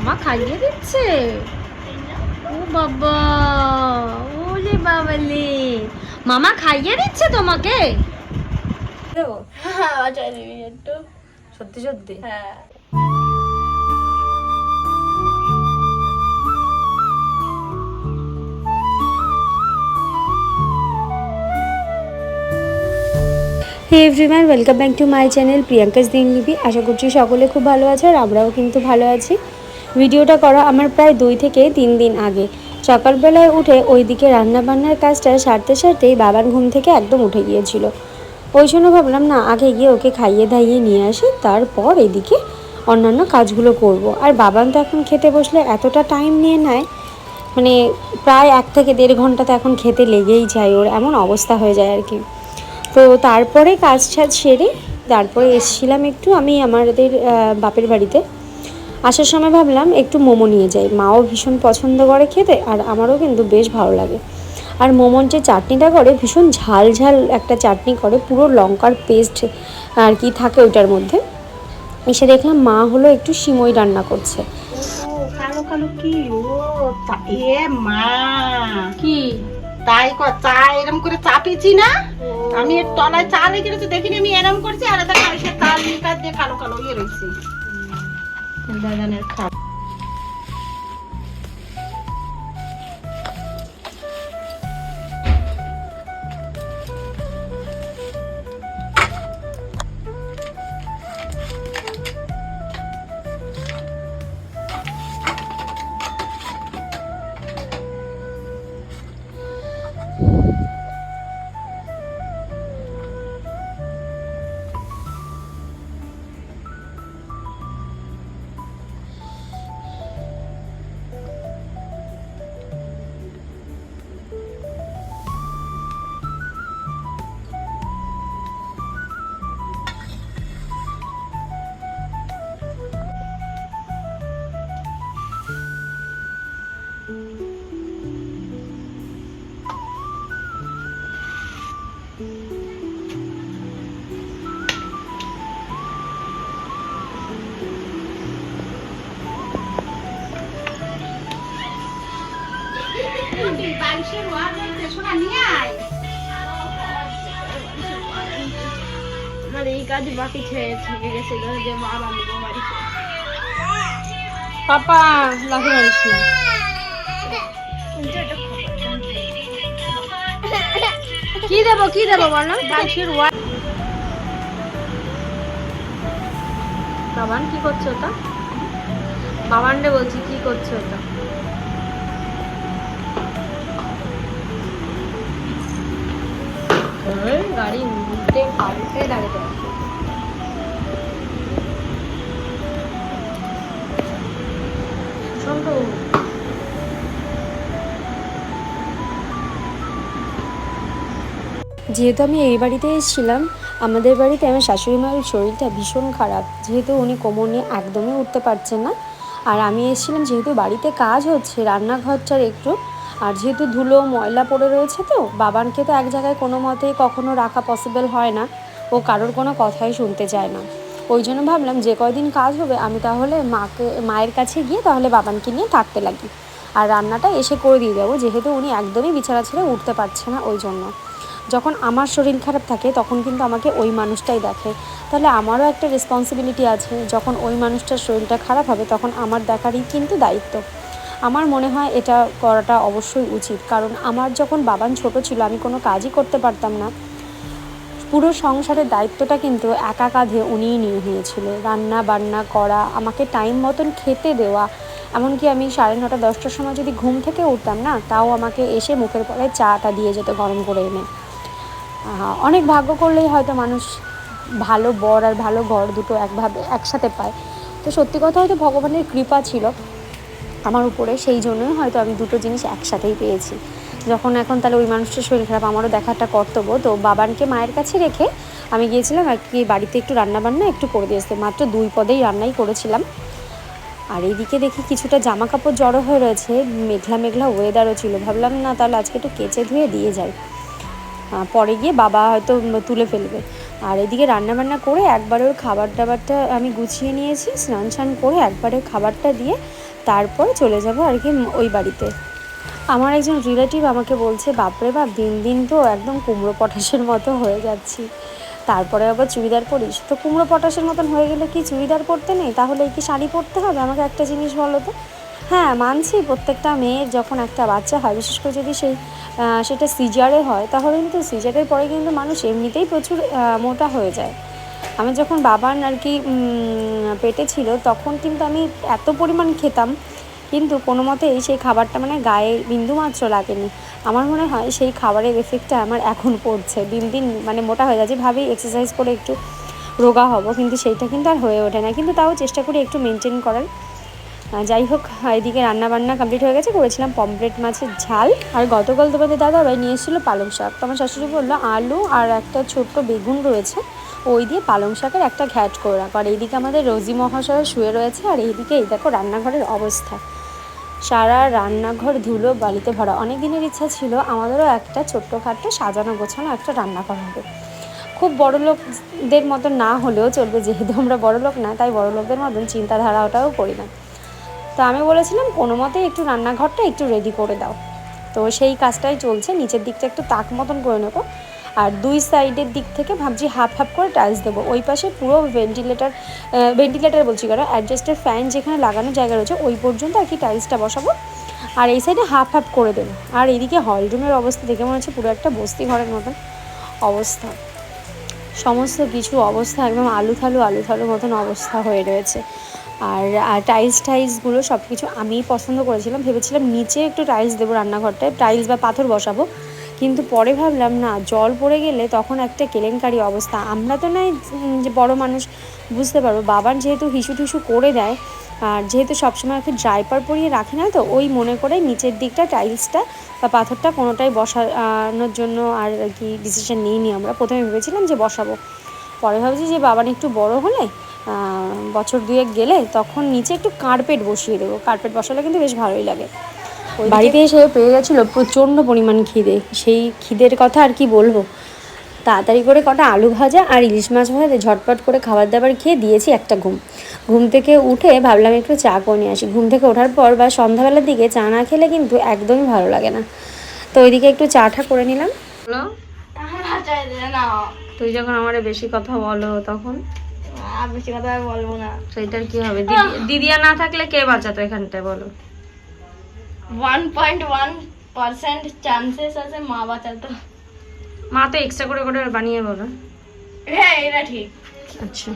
মামা খাইয়ে দিচ্ছে। ও বাবা ওলে বাবালে। মামা খাইয়ে দিচ্ছে তোমাকে? হ্যাঁ সত্যি সত্যি? হ্যাঁ। Hey everyone welcome back to my channel Priyanka's দিনলিপি আশা করছি সকলে খুব ভালো আছে আর আমরাও কিন্তু ভালো আছি। ভিডিওটা করা আমার প্রায় দুই থেকে তিন দিন আগে। সকালবেলায় উঠে ওইদিকে রান্নাবান্নার কাজটা সারতে সারতেই বাবার ঘুম থেকে একদম উঠে গিয়েছিল। ওই জন্য ভাবলাম, না, আগে গিয়ে ওকে খাইয়ে দাইয়ে নিয়ে আসি, তারপর এদিকে অন্যান্য কাজগুলো করব। আর বাবান তো এখন খেতে বসলে এতটা টাইম নিয়ে নেয় মানে প্রায় এক থেকে দেড় ঘণ্টা তো এখন খেতে লেগেই যায়, ওর এমন অবস্থা হয়ে যায় আর কি। তো তারপরে কাজ টাজ সেরে তারপরে এসেছিলাম একটু আমি আমাদের বাপের বাড়িতে। আসার সময় ভাবলাম একটু মোমো নিয়ে যাই। মাও ভীষণ পছন্দ করে খেতে আর আমারও কিন্তু বেশ ভালো লাগে। আর মোমোর যে চাটনিটা করে ভীষণ ঝাল ঝাল একটা চাটনি করে পুরো লঙ্কার পেস্ট আর কি থাকে ওইটার মধ্যে। এসে দেখলাম মা হলো একটু সিমই রান্না করছে। কালো কালো কি ও এ মা। কি? তাই ক চা এরম করে চাপিছি না? আমি তলায় চা লেগে রয়েছে দেখিনি আমি এরম করছি আর দিয়ে কালো কালো ইয়ে রয়েছে। দাদানের খাওয়া আমার এই কাজ বাকি ছেড়ে থেকে গেছে যে মা বান্ধব বাড়িতে পাপা লাফে মারিস না কি দেবো কি দেবো বলো? ওয়ার বাবান কি করছ ওটা? বাবান রে বলছি কি করছ ওটা? যেহেতু আমি এই বাড়িতে এসেছিলাম, আমাদের বাড়িতে আমার শাশুড়ি মায়ের শরীরটা ভীষণ খারাপ। যেহেতু উনি কোমর নিয়ে একদমই উঠতে পারছেন না। আর আমি এসেছিলাম যেহেতু বাড়িতে কাজ হচ্ছে, রান্নাঘরটার একটু আর যেহেতু ধুলো, ময়লা পড়ে রয়েছে তো, বাবানকে তো এক জায়গায় কোনো মতেই কখনো রাখা পসিবল হয় না। ও কারোর কোনো কথাই শুনতে চায় না। ওই জন্য ভাবলাম যে কয়দিন কাজ হবে, আমি তাহলে মাকে, মায়ের কাছে গিয়ে তাহলে বাবানকে নিয়ে থাকতে লাগি। আর রান্নাটা এসে করে দিয়ে যাব যেহেতু উনি একদমই বিছানা ছেড়ে উঠতে পারছে না ওই জন্য। যখন আমার শরীর খারাপ থাকে, তখন কিন্তু আমাকে ওই মানুষটাই দেখে। তাহলে আমারও একটা রেসপন্সিবিলিটি আছে, যখন ওই মানুষটার শরীরটা খারাপ হবে, তখন আমার দেখারই কিন্তু দায়িত্ব। আমার মনে হয় এটা করাটা অবশ্যই উচিত। কারণ আমার যখন বাবান ছোট ছিল, আমি কোনো কাজই করতে পারতাম না। পুরো সংসারের দায়িত্বটা কিন্তু একা কাঁধে উনিই নিয়ে হয়েছিল রান্না বান্না করা, আমাকে টাইম মতন খেতে দেওয়া, এমনকি আমি সাড়ে নটা, দশটার সময় যদি ঘুম থেকে উঠতাম না, তাও আমাকে এসে মুখের পরে চাটা দিয়ে যেত গরম করে এনে। অনেক ভাগ্য করলেই হয়তো মানুষ ভালো বর আর ভালো ঘর দুটো একভাবে, একসাথে পায়। তো সত্যি কথা হয়তো ভগবানের কৃপা ছিল। আমার উপরে, সেই জন্যই হয়তো আমি দুটো জিনিস একসাথেই পেয়েছি। যখন এখন তাহলে ওই মানুষটার শরীর খারাপ, আমারও দেখা একটা কর্তব্য। তো বাবানকে মায়ের কাছে রেখে আমি গিয়েছিলাম আর কি বাড়িতে একটু রান্না বান্না একটু করে দিয়ে আসতে মাত্র দুই পদেই রান্নাই করেছিলাম। আর এইদিকে দেখি কিছুটা জামা কাপড় জড়ো হয়ে রয়েছে, মেঘলা মেঘলা ওয়েদারও ছিল। ভাবলাম, না, তাহলে আজকে একটু কেচে ধুয়ে দিয়ে যাই। পরে গিয়ে বাবা হয়তো তুলে ফেলবে। আর এদিকে রান্নাবান্না করে একবারে ওর খাবার দাবারটা আমি গুছিয়ে নিয়েছি স্নান স্নান করে একবারে খাবারটা দিয়ে তারপরে চলে যাব আর কি ওই বাড়িতে। আমার একজন রিলেটিভ আমাকে বলছে, বাপরে বাপ, দিন দিন তো একদম কুমড়ো পটাশের মতো হয়ে যাচ্ছি। তারপরে আবার চুড়িদার পরিস তো কুমড়ো পটাশের মতন হয়ে গেলে কি চুড়িদার পরতে নেই? তাহলে কি শাড়ি পরতে হবে? আমাকে একটা জিনিস বলো তো। হ্যাঁ মানছি, প্রত্যেকটা মেয়ের যখন একটা বাচ্চা হয়, বিশেষ করে যদি সেই সেটা সিজারে হয়, তাহলে কিন্তু সিজারের পরে কিন্তু মানুষ এমনিতেই প্রচুর মোটা হয়ে যায়। আমি যখন বাবার আর কি পেটে ছিল, তখন কিন্তু আমি এত পরিমাণ খেতাম, কিন্তু কোনো মতেই সেই খাবারটা মানে গায়ে বিন্দুমাত্র লাগেনি। আমার মনে হয় সেই খাবারের এফেক্টটা আমার এখন পড়ছে। দিন দিন মানে মোটা হয়ে যাচ্ছে। ভাবি এক্সারসাইজ করে একটু রোগা হব, কিন্তু সেইটা কিন্তু আর হয়ে ওঠে না। কিন্তু তাও চেষ্টা করি একটু মেনটেন করার। যাই হোক, এদিকে রান্না বান্না কমপ্লিট হয়ে গেছে। করেছিলাম পমপ্লেট মাছের ঝাল। আর গতকাল তোমাদের দাদা ভাই নিয়ে এসেছিল পালং শাক। তো আমার শাশুড়ি বলল, আলু আর একটা ছোট্ট বেগুন রয়েছে। ওই দিয়ে পালং শাকের একটা ঘ্যাট করে রাখো। আর এইদিকে আমাদের রোজি মহাশয় শুয়ে রয়েছে, আর এইদিকে এই দেখো রান্নাঘরের অবস্থা। সারা রান্নাঘর ধুলো, বালিতে ভরা। অনেক দিনের ইচ্ছা ছিল আমাদেরও একটা ছোট্টখাট্টো সাজানো, গোছানো একটা রান্নাঘর হবে। খুব বড় লোকদের মতন না হলেও চলবে, যেহেতু আমরা বড় লোক না, তাই বড় লোকদের মতন চিন্তাধারা ওটাও করি না। তো আমি বলেছিলাম, কোনো মতেই একটু রান্নাঘরটা একটু রেডি করে দাও। তো সেই কাজটাই চলছে, নিচের দিকটা একটু তাক মতন করে নেব। আর দুই সাইডের দিক থেকে ভাবছি হাফ হাফ করে টাইলস দেবো। ওই পাশে পুরো ভেন্টিলেটার ভেন্টিলেটার বলছি কেন অ্যাডজাস্টের ফ্যান যেখানে লাগানো জায়গা রয়েছে, ওই পর্যন্ত আর কি টাইলসটা বসাবো। আর এই সাইডে হাফ হাফ করে দেবো। আর এইদিকে হল রুমের অবস্থা দেখে মনে হচ্ছে পুরো একটা বস্তি ঘরের মতন অবস্থা। সমস্ত কিছু অবস্থা একদম আলু থালু আলু থালু মতন অবস্থা হয়ে রয়েছে। আর আর টাইলস টাইলসগুলো সব কিছু আমিই পছন্দ করেছিলাম। ভেবেছিলাম নিচে একটু টাইলস দেবো রান্নাঘরটায়। টাইলস বা পাথর বসাবো। কিন্তু পরে ভাবলাম, না, জল পড়ে গেলে তখন একটা কেলেঙ্কারি অবস্থা। আমরা তো নয় যে বড় মানুষ, বুঝতে পারব। বাবার যেহেতু হিসু টিসু করে দেয়, আর যেহেতু সবসময় ওকে ড্রাইপার পরিয়ে রাখি না, তো ওই মনে করে নিচের দিকটা, টাইলসটা বা পাথরটা কোনোটাই বসানোর জন্য আর কি ডিসিশন নিইনি আমরা। প্রথমে ভেবেছিলাম যে বসাবো। পরে ভাবছি যে বাবার একটু বড় হলে বছর দুয়েক গেলে তখন নিচে একটু কার্পেট বসিয়ে দেবো। কার্পেট বসালে কিন্তু বেশ ভালোই লাগে। বাড়িতে এসে পেয়ে গেছিল প্রচণ্ড পরিমাণ খিদে। সেই খিদের কথা আর কি বলব? তাড়াতাড়ি করে কটা আলু ভাজা আর ইলিশ মাছ ভাজা ঝটপট করে খাবার দাবার খেয়ে দিয়েছি একটা ঘুম। ঘুম থেকে উঠে ভাবলাম একটু চা করে নিয়ে আসি। ঘুম থেকে ওঠার পর বা সন্ধ্যাবেলার দিকে চা না খেলে কিন্তু একদমই ভালো লাগে না। তো ওইদিকে একটু চাটা করে নিলাম। বলো তুই যখন আমার বেশি কথা বলো তখন? আর বেশি কথা আর বলব না। সেইটার কি হবে? দিদি- দিদিয়া না থাকলে কে বাঁচাতো এখানটায় বলো? One point one percent chances আছে মা বাঁচাতো। মা তো এক্সট্রা করে করে বানিয়ে বলো। হ্যাঁ এটা ঠিক। আচ্ছা।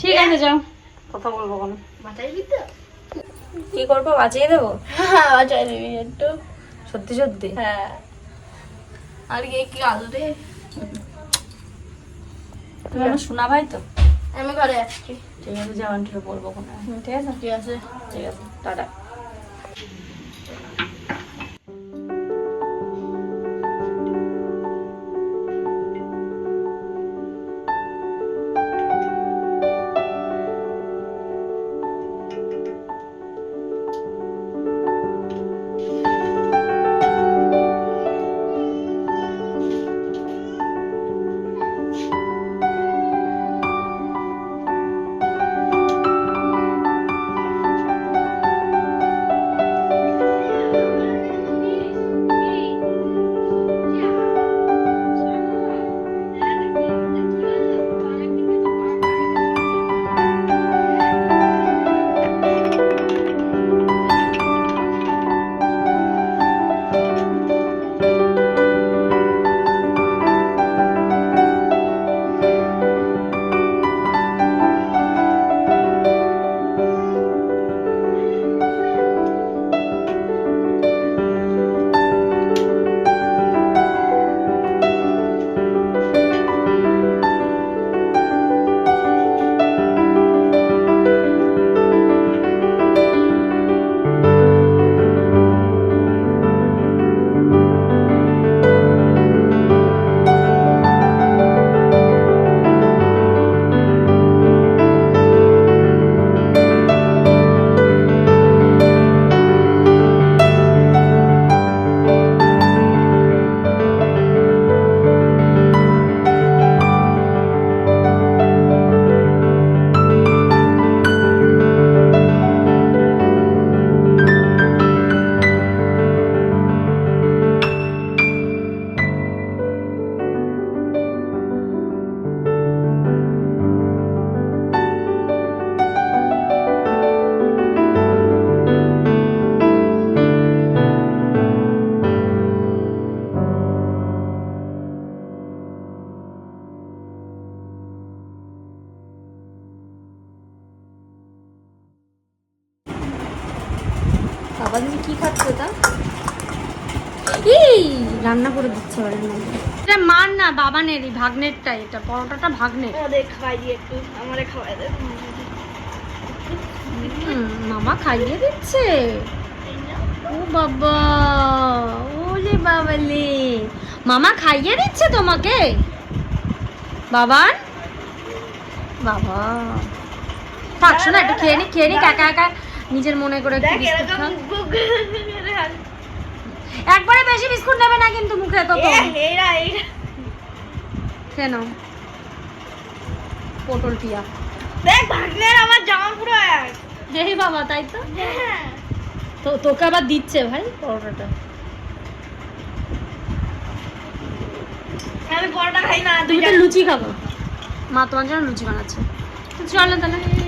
ঠিক আছে যাও। কথা বলব কোনো। বাঁচাইবি তো? কি করব বাঁচিয়ে দেবো? হ্যাঁ বাঁচাই দিবি একটু। সত্যি সত্যি? হ্যাঁ। আর কি কি আলু রে তুমি আমার শোনা ভাই তো? আমি ঘরে আসছি। ঠিক আছে যাও আন্টিকে বলব কোনো। ঠিক আছে ঠিক আছে। ঠিক আছে টাটা। Thank you. বাবা তুমি কি খাচ্ছ তা এই রান্না করে দিচ্ছে বাড়ির মধ্যে এটা মার না বাবানেরই ভাগ্নেরটা এটা পরোটাটা ভাগ্নের। আমাদের খাই দিয়ে একটু আমারে খাওয়াই দে। মামা খাইয়ে দিচ্ছে। ও বাবা ওলে বাবালে। মামা খাইয়ে দিচ্ছে তোমাকে? বাবান? বাবা। থাক শোনা একটু খেয়ে নি খেয়ে নি একা একা নিজের মনে করে একটু বিস্কুট এরকম একবারে বেশি বিস্কুট নেবে না কিন্তু মুখে তো। এইরা এইরা নাও। পটল টিয়া। দেখ ভাগ্নের আমার জামা পুরো এক। এই বাবা তাই তো? হ্যাঁ। তো তোকে আবার দিচ্ছে ভাই পরোটাটা। আমি পরোটা খাই না তুমি তো লুচি খাব। মা তোমার জন্য লুচি বানাচ্ছে। চলো তাহলে।